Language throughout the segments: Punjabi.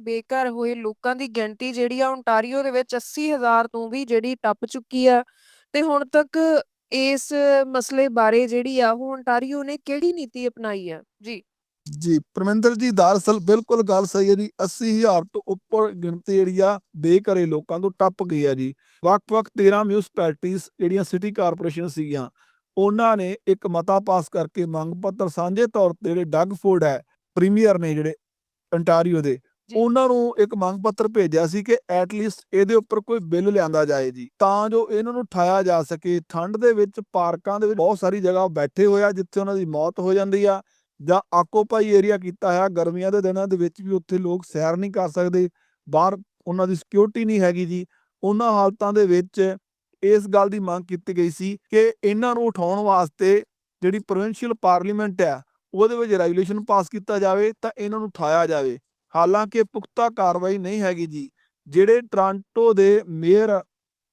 ਬੇਘਰ ਹੋਏ ਲੋਕਾਂ ਦੀ ਗਿਣਤੀ ਜਿਹੜੀ ਆ ਓਨਟਾਰੀਓ ਦੇ ਵਿੱਚ 80000 ਤੋਂ ਵੀ ਜਿਹੜੀ ਟੱਪ ਚੁੱਕੀ ਆ। ਤੇ ਹੁਣ ਤੱਕ ਇਸ ਮਸਲੇ ਬਾਰੇ ਜਿਹੜੀ ਆ, ਉਹ ਓਨਟਾਰੀਓ ਨੇ ਕਿਹੜੀ ਨੀਤੀ ਅਪਣਾਈ ਆ? ਜੀ। ਜੀ, ਪਰਮਿੰਦਰ ਜੀ, ਦਰਅਸਲ ਬਿਲਕੁਲ ਗੱਲ ਸਹੀ ਹੈ ਜੀ। 80000 ਤੋਂ ਉੱਪਰ ਗਿਣਤੀ ਜਿਹੜੀ ਆ, ਬੇਘਰੇ ਲੋਕਾਂ ਤੋਂ ਟੱਪ ਗਈ ਆ ਜੀ। ਵੱਖ-ਵੱਖ 13 ਮਿਊਨਿਸਪੈਲਿਟੀਆਂ ਜਿਹੜੀਆਂ ਸਿਟੀ ਕਾਰਪੋਰੇਸ਼ਨ ਸੀਗੀਆਂ, ਉਹਨਾਂ ਨੇ ਇੱਕ ਮਤਾ ਪਾਸ ਕਰਕੇ ਮੰਗ ਪੱਤਰ ਸਾਂਝੇ ਤੌਰ ਤੇ ਜਿਹੜੇ ਡਗ ਫੋਰਡ ਹੈ ਪ੍ਰੀਮੀਅਰ ਨੇ ਜਿਹੜੇ ਅੰਟਾਰੀਓ ਦੇ ਉਹਨਾਂ ਨੂੰ ਇੱਕ ਮੰਗ ਪੱਤਰ ਭੇਜਿਆ ਸੀ ਕਿ ਐਟ ਲੀਸਟ ਇਹਦੇ ਉੱਪਰ ਕੋਈ ਬਿੱਲ ਲਿਆਂਦਾ ਜਾਏ ਜੀ। ਤਾਂ ਜੋ ਇਹਨਾਂ ਨੂੰ ਠਾਇਆ ਜਾ ਸਕੇ। ਠੰਡ ਦੇ ਵਿੱਚ ਪਾਰਕਾਂ ਦੇ ਵਿੱਚ ਬਹੁਤ ਸਾਰੀ ਜਗ੍ਹਾ ਬੈਠੇ ਹੋਇਆ ਜਿੱਥੇ ਉਹਨਾਂ ਦੀ ਮੌਤ ਹੋ ਜਾਂਦੀ ਆ। ਜਾਂ ਆਕੋਪਾਈ ਏਰੀਆ ਕੀਤਾ ਹੈ ਗਰਮੀਆਂ ਦੇ ਦਿਨਾਂ ਦੇ ਵਿੱਚ ਵੀ ਉੱਥੇ ਲੋਕ ਸੈਰ ਨਹੀਂ ਕਰ ਸਕਦੇ। ਬਾਹਰ ਉਹਨਾਂ ਦੀ ਸਿਕਿਉਰਿਟੀ ਨਹੀਂ ਹੈਗੀ ਜੀ। ਉਹਨਾਂ ਹਾਲਤਾਂ ਦੇ ਵਿੱਚ ਇਸ ਗੱਲ ਦੀ ਮੰਗ ਕੀਤੀ ਗਈ ਸੀ ਕਿ ਇਹਨਾਂ ਨੂੰ ਉਠਾਉਣ ਵਾਸਤੇ ਜਿਹੜੀ ਪ੍ਰੋਵਿੰਸ਼ੀਅਲ ਪਾਰਲੀਮੈਂਟ ਹੈ ਉਹਦੇ ਵਿੱਚ ਰੈਗੂਲੇਸ਼ਨ ਪਾਸ ਕੀਤਾ ਜਾਵੇ ਤਾਂ ਇਹਨਾਂ ਨੂੰ ਉਠਾਇਆ ਜਾਵੇ। ਹਾਲਾਂਕਿ ਪੁਖਤਾ ਕਾਰਵਾਈ ਨਹੀਂ ਹੈਗੀ ਜੀ। ਜਿਹੜੇ ਟ੍ਰਾਂਟੋ ਦੇ ਮੇਅਰ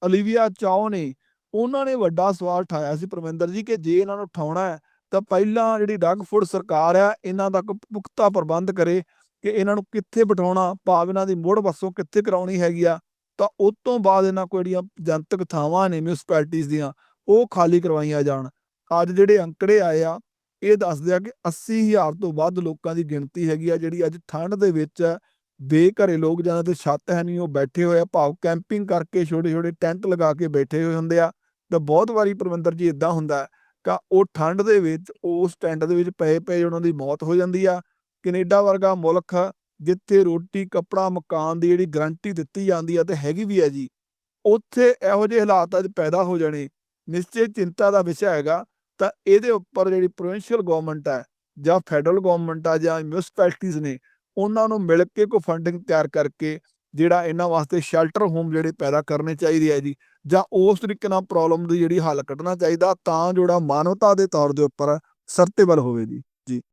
ਅਲੀਵੀਆ ਚਾਓ ਨੇ, ਉਹਨਾਂ ਨੇ ਵੱਡਾ ਸਵਾਲ ਉਠਾਇਆ ਸੀ ਪਰਮਿੰਦਰ ਜੀ ਕਿ ਜੇ ਇਹਨਾਂ ਨੂੰ ਉਠਾਉਣਾ ਹੈ, ਤਾਂ ਪਹਿਲਾਂ ਜਿਹੜੀ ਡਗਫੁੱਡ ਸਰਕਾਰ ਆ ਇਹਨਾਂ ਤੱਕ ਪੁਖਤਾ ਪ੍ਰਬੰਧ ਕਰੇ ਕਿ ਇਹਨਾਂ ਨੂੰ ਕਿੱਥੇ ਬਿਠਾਉਣਾ, ਭਾਵ ਇਹਨਾਂ ਦੀ ਮੁੜ ਵਸੋਂ ਕਿੱਥੇ ਕਰਾਉਣੀ ਹੈਗੀ ਆ। ਤਾਂ ਉਸ ਤੋਂ ਬਾਅਦ ਇਹਨਾਂ ਕੋਲ ਜਿਹੜੀਆਂ ਜਨਤਕ ਥਾਵਾਂ ਨੇ ਮਿਊਨਿਸਪੈਲਿਟੀਆਂ ਦੀਆਂ, ਉਹ ਖਾਲੀ ਕਰਵਾਈਆਂ ਜਾਣ। ਅੱਜ ਜਿਹੜੇ ਅੰਕੜੇ ਆਏ ਆ ਇਹ ਦੱਸਦੇ ਆ ਕਿ 80000 ਤੋਂ ਵੱਧ ਲੋਕਾਂ ਦੀ ਗਿਣਤੀ ਹੈਗੀ ਆ, ਜਿਹੜੀ ਅੱਜ ਠੰਡ ਦੇ ਵਿੱਚ ਬੇਘਰੇ ਲੋਕ ਜਿਹਨਾਂ ਤੇ ਛੱਤ ਹੈ ਨਹੀਂ, ਉਹ ਬੈਠੇ ਹੋਏ ਆ। ਭਾਵ ਕੈਂਪਿੰਗ ਕਰਕੇ ਛੋਟੇ ਛੋਟੇ ਟੈਂਟ ਲਗਾ ਕੇ ਬੈਠੇ ਹੋਏ ਹੁੰਦੇ ਆ। ਤਾਂ ਬਹੁਤ ਵਾਰੀ ਪਰਵਿੰਦਰ ਜੀ ਇਦਾਂ ਹੁੰਦਾ ਹੈ ਕਿ ਉਹ ਠੰਡ ਦੇ ਵਿੱਚ, ਉਸ ਟੈਂਟ ਦੇ ਵਿੱਚ ਪਏ ਪਏ ਉਹਨਾਂ ਦੀ ਮੌਤ ਹੋ ਜਾਂਦੀ ਆ। ਕੈਨੇਡਾ ਵਰਗਾ ਮੁਲਕ ਜਿੱਥੇ ਰੋਟੀ, ਕੱਪੜਾ, ਮਕਾਨ ਦੀ ਜਿਹੜੀ ਗਰੰਟੀ ਦਿੱਤੀ ਜਾਂਦੀ ਆ ਤੇ ਹੈਗੀ ਵੀ ਹੈ ਜੀ। ਉੱਥੇ ਇਹੋ ਜਿਹੇ ਹਾਲਾਤ ਅੱਜ ਪੈਦਾ ਹੋ ਜਾਣੇ। ਨਿਸ਼ਚੇ ਚਿੰਤਾ ਦਾ ਵਿਸ਼ਾ ਹੈਗਾ ਤਾਂ ਇਹਦੇ ਉੱਪਰ ਜਿਹੜੀ ਪ੍ਰੋਵਿੰਸ਼ੀਅਲ ਗਵਰਨਮੈਂਟ ਹੈ ਜਾਂ ਫੈਡਰਲ ਗਵਰਨਮੈਂਟ ਆ ਜਾਂ ਮਿਊਨਿਸਪੈਲਿਟੀਆਂ ਨੇ, ਉਹਨਾਂ ਨੂੰ ਮਿਲ ਕੇ ਕੋਈ ਫੰਡਿੰਗ ਤਿਆਰ ਕਰਕੇ ਜਿਹੜਾ ਇਹਨਾਂ ਵਾਸਤੇ ਸ਼ੈਲਟਰ ਹੋਮ ਜਿਹੜੇ ਪੈਦਾ ਕਰਨੇ ਚਾਹੀਦੇ ਆ ਜੀ, ਜਾਂ ਉਸ ਤਰੀਕੇ ਨਾਲ ਪ੍ਰੋਬਲਮ ਦੀ ਜਿਹੜੀ ਹੱਲ ਕੱਢਣਾ ਚਾਹੀਦਾ ਤਾਂ ਜਿਹੜਾ ਮਾਨਵਤਾ ਦੇ ਤੌਰ ਦੇ ਉੱਪਰ ਸਰਤੇਬਲ ਹੋਵੇ ਜੀ।